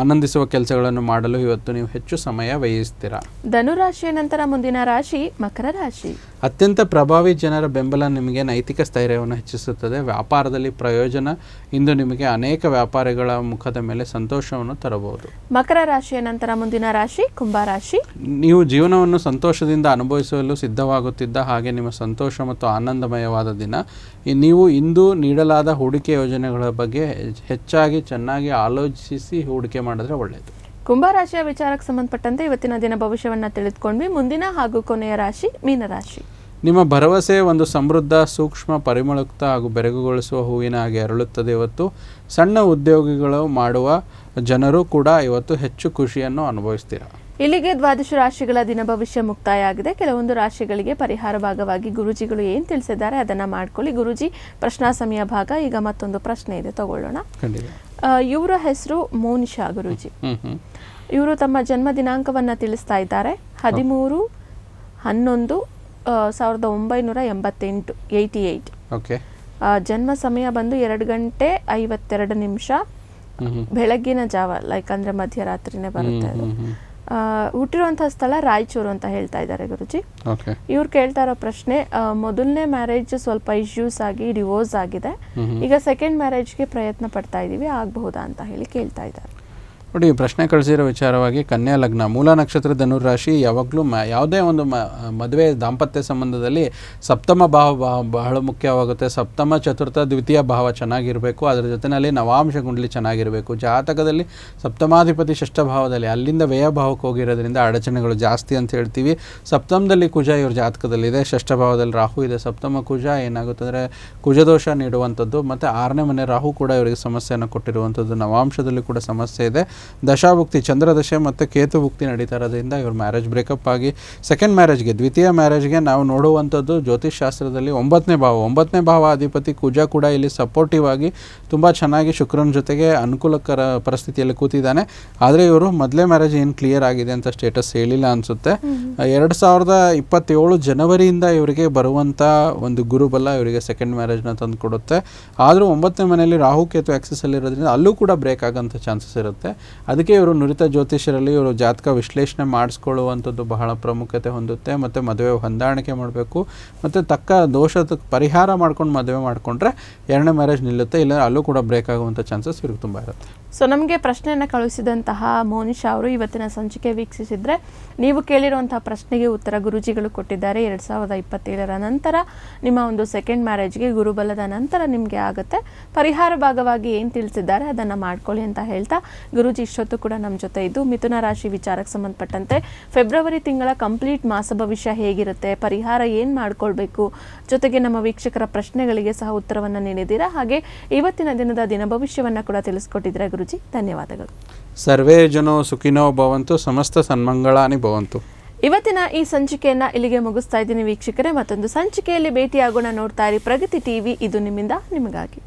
ಆನಂದಿಸುವ ಕೆಲಸಗಳನ್ನು ಮಾಡಲು ಇವತ್ತು ನೀವು ಹೆಚ್ಚು ಸಮಯ ವ್ಯಯಿಸ್ತೀರಾ? ಧನುರಾಶಿಯ ನಂತರ ಮುಂದಿನ ರಾಶಿ ಮಕರ ರಾಶಿ. ಅತ್ಯಂತ ಪ್ರಭಾವಿ ಜನರ ಬೆಂಬಲ ನಿಮಗೆ ನೈತಿಕ ಸ್ಥೈರ್ಯವನ್ನು ಹೆಚ್ಚಿಸುತ್ತದೆ. ವ್ಯಾಪಾರದಲ್ಲಿ ಪ್ರಯೋಜನ ಇಂದು ನಿಮಗೆ ಅನೇಕ ವ್ಯಾಪಾರಿಗಳ ಮುಖದ ಮೇಲೆ ಸಂತೋಷವನ್ನು ತರಬಹುದು. ಮಕರ ರಾಶಿಯ ನಂತರ ಮುಂದಿನ ರಾಶಿ ಕುಂಭರಾಶಿ ನೀವು ಜೀವನವನ್ನು ಸಂತೋಷದಿಂದ ಅನುಭವಿಸಲು ಸಿದ್ಧವಾಗುತ್ತಿದ್ದ ಹಾಗೆ ನಿಮ್ಮ ಸಂತೋಷ ಮತ್ತು ಆನಂದಮಯವಾದ ದಿನ. ನೀವು ಇಂದು ನೀಡಲಾದ ಹೂಡಿಕೆ ಯೋಜನೆಗಳ ಬಗ್ಗೆ ಹೆಚ್ಚಾಗಿ ಚೆನ್ನಾಗಿ ಆಲೋಚಿಸಿ ಹೂಡಿಕೆ ಮಾಡಿದ್ರೆ ಒಳ್ಳೆಯದು ಕುಂಭರಾಶಿಯ ವಿಚಾರಕ್ಕೆ ಸಂಬಂಧಪಟ್ಟಂತೆ ಇವತ್ತಿನ ದಿನ ಭವಿಷ್ಯವನ್ನ ತಿಳಿದುಕೊಂಡ್ವಿ. ಮುಂದಿನ ಹಾಗೂ ಕೊನೆಯ ರಾಶಿ ಮೀನರಾಶಿ ನಿಮ್ಮ ಭರವಸೆ ಒಂದು ಸಮೃದ್ಧ ಸೂಕ್ಷ್ಮ ಪರಿಮಳಯುಕ್ತ ಹಾಗೂ ಬೆರಗುಗೊಳಿಸುವ ಹೂವಿನ ಹಾಗೆ ಅರಳುತ್ತದೆ ಇವತ್ತು. ಸಣ್ಣ ಉದ್ಯೋಗಿಗಳು ಮಾಡುವ ಜನರು ಕೂಡ ಇವತ್ತು ಹೆಚ್ಚು ಖುಷಿಯನ್ನು ಅನುಭವಿಸ್ತೀರ? ಇಲ್ಲಿಗೆ ದ್ವಾದಶ ರಾಶಿಗಳ ದಿನ ಭವಿಷ್ಯ ಮುಕ್ತಾಯ ಆಗಿದೆ ಕೆಲವೊಂದು ರಾಶಿಗಳಿಗೆ ಪರಿಹಾರ ಭಾಗವಾಗಿ ಗುರುಜಿಗಳು ಏನು ತಿಳಿಸಿದ್ದಾರೆ ಅದನ್ನ ಮಾಡ್ಕೊಳ್ಳಿ. ಗುರುಜಿ ಪ್ರಶ್ನಾ ಸಮಯ ಭಾಗ. ಈಗ ಮತ್ತೊಂದು ಪ್ರಶ್ನೆ ಇದೆ. ತಗೊಳ್ಳೋಣ. ಖಂಡಿತ. ಇವರ ಹೆಸರು ಮೋನಿಶಾ ಗುರುಜಿ. ಇವರು ತಮ್ಮ ಜನ್ಮ ದಿನಾಂಕವನ್ನು ತಿಳಿಸ್ತಾ ಇದ್ದಾರೆ. ಹದಿಮೂರು ಹನ್ನೊಂದು ಸಾವಿರದ ಒಂಬೈನೂರ ಎಂಬತ್ತೆಂಟು ಏಯ್ಟಿ ಏಯ್ಟ್. ಓಕೆ. ಜನ್ಮ ಸಮಯ ಬಂದು ಎರಡು ಗಂಟೆ ಐವತ್ತೆರಡು ನಿಮಿಷ. ಬೆಳಗ್ಗಿನ ಜಾವ ಲೈಕ್ ಅಂದರೆ ಮಧ್ಯರಾತ್ರಿನೇ ಬರುತ್ತೆ ಅದು. ಹುಟ್ಟಿರುವಂತಹ ಸ್ಥಳ ರಾಯಚೂರು ಅಂತ ಹೇಳ್ತಾ ಇದ್ದಾರೆ ಗುರುಜಿ. ಇವ್ರು ಕೇಳ್ತಾ ಇರೋ ಪ್ರಶ್ನೆ ಮೊದಲನೇ ಮ್ಯಾರೇಜ್ ಸ್ವಲ್ಪ ಇಶ್ಯೂಸ್ ಆಗಿ ಡಿವೋರ್ಸ್ ಆಗಿದೆ. ಈಗ ಸೆಕೆಂಡ್ ಮ್ಯಾರೇಜ್ಗೆ ಪ್ರಯತ್ನ ಪಡ್ತಾ ಇದೀವಿ ಆಗಬಹುದಾ ಅಂತ ಹೇಳಿ ಕೇಳ್ತಾ ಇದ್ದಾರೆ. ನೋಡಿ ಪ್ರಶ್ನೆ ಕಳಿಸಿರೋ ವಿಚಾರವಾಗಿ ಕನ್ಯಾ ಲಗ್ನ, ಮೂಲ ನಕ್ಷತ್ರ ಧನುರಾಶಿ ರಾಶಿ ಯಾವಾಗಲೂ ಮ ಯಾವುದೇ ಒಂದು ಮ ಮದುವೆ ದಾಂಪತ್ಯ ಸಂಬಂಧದಲ್ಲಿ ಸಪ್ತಮ ಭಾವ ಬಹ- ಬಹಳ ಮುಖ್ಯವಾಗುತ್ತೆ. ಸಪ್ತಮ, ಚತುರ್ಥ, ದ್ವಿತೀಯ ಭಾವ ಚೆನ್ನಾಗಿರಬೇಕು. ಅದರ ಜೊತೆಯಲ್ಲಿ ನವಾಂಶ ಗುಂಡ್ಲಿ ಚೆನ್ನಾಗಿರಬೇಕು. ಜಾತಕದಲ್ಲಿ ಸಪ್ತಮಾಧಿಪತಿ ಷಷ್ಠ ಭಾವದಲ್ಲಿ ಅಲ್ಲಿಂದ ವ್ಯಯ ಭಾವಕ್ಕೆ ಹೋಗಿರೋದ್ರಿಂದ ಅಡಚಣೆಗಳು ಜಾಸ್ತಿ ಅಂತ ಹೇಳ್ತೀವಿ. ಸಪ್ತಮದಲ್ಲಿ ಕುಜ ಇವ್ರ ಜಾತಕದಲ್ಲಿದೆ. ಷಷ್ಠ ಭಾವದಲ್ಲಿ ರಾಹು ಇದೆ. ಸಪ್ತಮ ಕುಜ ಏನಾಗುತ್ತೆ ಅಂದರೆ ಕುಜದೋಷ ನೀಡುವಂಥದ್ದು. ಮತ್ತು ಆರನೇ ಮನೆ ರಾಹು ಕೂಡ ಇವರಿಗೆ ಸಮಸ್ಯೆಯನ್ನು ಕೊಟ್ಟಿರುವಂಥದ್ದು. ನವಾಂಶದಲ್ಲಿ ಕೂಡ ಸಮಸ್ಯೆ ಇದೆ. ದಶಾಭುಕ್ತಿ ಚಂದ್ರದಶೆ ಮತ್ತು ಕೇತು ಭುಕ್ತಿ ನಡೀತಾ ಇರೋದ್ರಿಂದ ಇವ್ರ ಮ್ಯಾರೇಜ್ ಬ್ರೇಕಪ್ ಆಗಿ ಸೆಕೆಂಡ್ ಮ್ಯಾರೇಜ್ಗೆ ದ್ವಿತೀಯ ಮ್ಯಾರೇಜ್ಗೆ ನಾವು ನೋಡುವಂಥದ್ದು ಜ್ಯೋತಿಷ್ ಶಾಸ್ತ್ರದಲ್ಲಿ ಒಂಬತ್ತನೇ ಭಾವ. ಒಂಬತ್ತನೇ ಭಾವ ಅಧಿಪತಿ ಕುಜ ಕೂಡ ಇಲ್ಲಿ ಸಪೋರ್ಟಿವ್ ಆಗಿ ತುಂಬ ಚೆನ್ನಾಗಿ ಶುಕ್ರನ ಜೊತೆಗೆ ಅನುಕೂಲಕರ ಪರಿಸ್ಥಿತಿಯಲ್ಲಿ ಕೂತಿದ್ದಾನೆ. ಆದರೆ ಇವರು ಮೊದಲೇ ಮ್ಯಾರೇಜ್ ಏನು ಕ್ಲಿಯರ್ ಆಗಿದೆ ಅಂತ ಸ್ಟೇಟಸ್ ಹೇಳಿಲ್ಲ ಅನಿಸುತ್ತೆ. ಎರಡು ಸಾವಿರದ ಇಪ್ಪತ್ತೇಳು ಜನವರಿಯಿಂದ ಇವರಿಗೆ ಬರುವಂಥ ಒಂದು ಗುರುಬಲ ಇವರಿಗೆ ಸೆಕೆಂಡ್ ಮ್ಯಾರೇಜ್ನ ತಂದು ಕೊಡುತ್ತೆ. ಆದರೂ ಒಂಬತ್ತನೇ ಮನೆಯಲ್ಲಿ ರಾಹು ಕೇತು ಆಕ್ಸೆಸ್ ಅಲ್ಲಿರೋದ್ರಿಂದ ಅಲ್ಲೂ ಕೂಡ ಬ್ರೇಕ್ ಆಗೋಂಥ ಚಾನ್ಸಸ್ ಇರುತ್ತೆ. ಅದಕ್ಕೆ ಇವರು ನುರಿತ ಜ್ಯೋತಿಷರಲ್ಲಿ ಇವರು ಜಾತಕ ವಿಶ್ಲೇಷಣೆ ಮಾಡಿಸ್ಕೊಳ್ಳುವಂಥದ್ದು ಬಹಳ ಪ್ರಾಮುಖ್ಯತೆ ಹೊಂದುತ್ತೆ ಮತ್ತು ಮದುವೆ ಹೊಂದಾಣಿಕೆ ಮಾಡಬೇಕು. ಮತ್ತು ತಕ್ಕ ದೋಷದ ಪರಿಹಾರ ಮಾಡ್ಕೊಂಡು ಮದುವೆ ಮಾಡಿಕೊಂಡ್ರೆ ಎರಡನೇ ಮ್ಯಾರೇಜ್ ನಿಲ್ಲುತ್ತೆ ಇಲ್ಲ ಅಲ್ಲೂ ಕೂಡ ಬ್ರೇಕ್ ಆಗುವಂಥ ಚಾನ್ಸಸ್ ಇವ್ರಿಗೆ ತುಂಬ ಇರುತ್ತೆ. ಸೊ ನಮಗೆ ಪ್ರಶ್ನೆಯನ್ನು ಕಳುಹಿಸಿದಂತಹ ಮೋನಿಶಾ ಅವರು ಇವತ್ತಿನ ಸಂಚಿಕೆ ವೀಕ್ಷಿಸಿದರೆ, ನೀವು ಕೇಳಿರುವಂತಹ ಪ್ರಶ್ನೆಗೆ ಉತ್ತರ ಗುರುಜಿಗಳು ಕೊಟ್ಟಿದ್ದಾರೆ ಎರಡು ಸಾವಿರದ ಇಪ್ಪತ್ತೇಳರ ನಂತರ. ನಿಮ್ಮ ಒಂದು ಸೆಕೆಂಡ್ ಮ್ಯಾರೇಜ್ಗೆ ಗುರುಬಲದ ನಂತರ ನಿಮಗೆ ಆಗುತ್ತೆ. ಪರಿಹಾರ ಭಾಗವಾಗಿ ಏನು ತಿಳಿಸಿದ್ದಾರೆ ಅದನ್ನು ಮಾಡ್ಕೊಳ್ಳಿ ಅಂತ ಹೇಳ್ತಾ, ಗುರುಜಿ ಇಷ್ಟೊತ್ತು ಕೂಡ ನಮ್ಮ ಜೊತೆ ಇದ್ದು, ಮಿಥುನ ರಾಶಿ ವಿಚಾರಕ್ಕೆ ಸಂಬಂಧಪಟ್ಟಂತೆ ಫೆಬ್ರವರಿ ತಿಂಗಳ ಕಂಪ್ಲೀಟ್ ಮಾಸ ಭವಿಷ್ಯ ಹೇಗಿರುತ್ತೆ, ಪರಿಹಾರ ಏನು ಮಾಡ್ಕೊಳ್ಬೇಕು, ಜೊತೆಗೆ ನಮ್ಮ ವೀಕ್ಷಕರ ಪ್ರಶ್ನೆಗಳಿಗೆ ಸಹ ಉತ್ತರವನ್ನು ನೀಡಿದ್ದೀರಾ? ಹಾಗೆ ಇವತ್ತಿನ ದಿನದ ದಿನ ಭವಿಷ್ಯವನ್ನು ಕೂಡ ತಿಳಿಸ್ಕೊಟ್ಟಿದ್ದೀರಾ ಗುರುಜಿ ಧನ್ಯವಾದಗಳು. ಸರ್ವೇ ಜನೋ ಸುಖಿನೋ ಭವಂತು ಸಮಸ್ತ ಸನ್ಮಂಗಳಾನಿ ಭವಂತು. ಇವತ್ತಿನ ಈ ಸಂಚಿಕೆಯನ್ನ ಇಲ್ಲಿಗೆ ಮುಗಿಸ್ತಾ ಇದ್ದೀನಿ ವೀಕ್ಷಕರೇ. ಮತ್ತೊಂದು ಸಂಚಿಕೆಯಲ್ಲಿ ಭೇಟಿಯಾಗೋಣ ನೋಡ್ತಾ ಇರಿ ಪ್ರಗತಿ ಟಿವಿ. ಇದು ನಿಮ್ಮಿಂದ ನಿಮಗಾಗಿ.